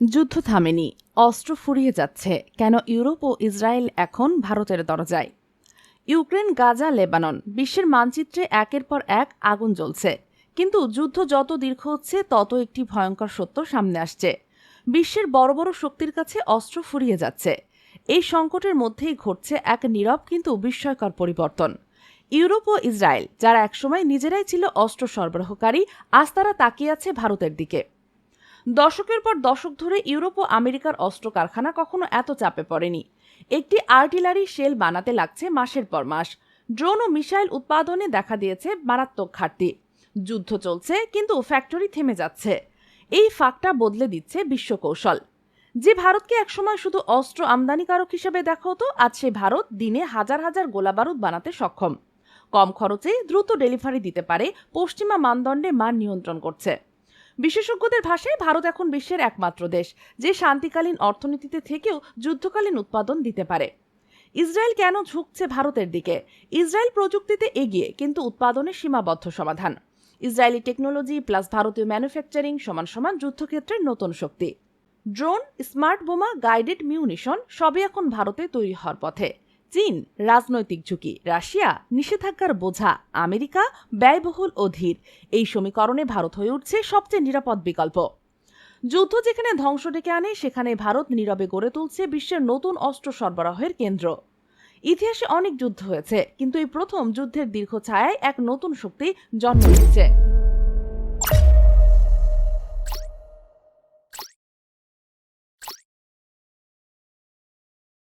যুদ্ধ থামেনি, অস্ত্র ফুরিয়ে যাচ্ছে। কেন ইউরোপ ও ইসরায়েল এখন ভারতের দরজায়? ইউক্রেন, গাজা, লেবানন বিশ্বের মানচিত্রে একের পর এক আগুন জ্বলছে। কিন্তু যুদ্ধ যত দীর্ঘ হচ্ছে, তত একটি ভয়ঙ্কর সত্য সামনে আসছে। বিশ্বের বড় বড় শক্তির কাছে অস্ত্র ফুরিয়ে যাচ্ছে। এই সংকটের মধ্যেই ঘটছে এক নীরব কিন্তু বিস্ময়কর পরিবর্তন। ইউরোপ ও ইসরায়েল, যারা একসময় নিজেরাই ছিল অস্ত্র সরবরাহকারী, আজ তারা তাকিয়ে আছে ভারতের দিকে। দশকের পর দশক ধরে ইউরোপ ও আমেরিকার অস্ত্র কারখানা কখনো এত চাপে পড়েনি। একটি আর্টিলারি শেল বানাতে লাগছে মাসের পর মাস। ড্রোন ও মিসাইল উৎপাদনে দেখা দিয়েছে মারাত্মক ঘাটতি। যুদ্ধ চলছে, কিন্তু ফ্যাক্টরি থেমে যাচ্ছে। এই ফাঁকটা বদলে দিচ্ছে বিশ্বকৌশল। যে ভারতকে একসময় শুধু অস্ত্র আমদানিকারক হিসেবে দেখা হতো, আজ সে ভারত দিনে হাজার হাজার গোলাবারুদ বানাতে সক্ষম। কম খরচে দ্রুত ডেলিভারি দিতে পারে পশ্চিমা মানদণ্ডে মান নিয়ন্ত্রণ করছে। বিশেষজ্ঞদের ভাষায় ভারত এখন বিশ্বের একমাত্র দেশ, যে শান্তিকালীন অর্থনীতিতে থেকেও যুদ্ধকালীন উৎপাদন দিতে পারে। ইসরায়েল কেন ঝুঁকছে ভারতের দিকে? ইসরায়েল প্রযুক্তিতে এগিয়ে, কিন্তু উৎপাদনে সীমাবদ্ধ সমাধান। ইসরায়েলি টেকনোলজি প্লাস ভারতীয় ম্যানুফ্যাকচারিং সমান সমান যুদ্ধক্ষেত্রের নতুন শক্তি। ড্রোন, স্মার্ট বোমা, গাইডেড মিউনিশন সবই এখন ভারতে তৈরি হওয়ার পথে। চীন, রাজনৈতিক ঝুঁকি, রাশিয়া, নিষেধাজ্ঞার বোঝা, আমেরিকা, ব্যয়বহুল ও ধীর। এই সমীকরণে ভারত হয়ে উঠছে সবচেয়ে নিরাপদ বিকল্প। যুদ্ধ যেখানে ধ্বংস ডেকে আনে, সেখানে ভারত নীরবে গড়ে তুলছে বিশ্বের নতুন অস্ত্র সরবরাহের কেন্দ্র। ইতিহাসে অনেক যুদ্ধ হয়েছে, কিন্তু এই প্রথম যুদ্ধের দীর্ঘ ছায়ায় এক নতুন শক্তি জন্ম নিচ্ছে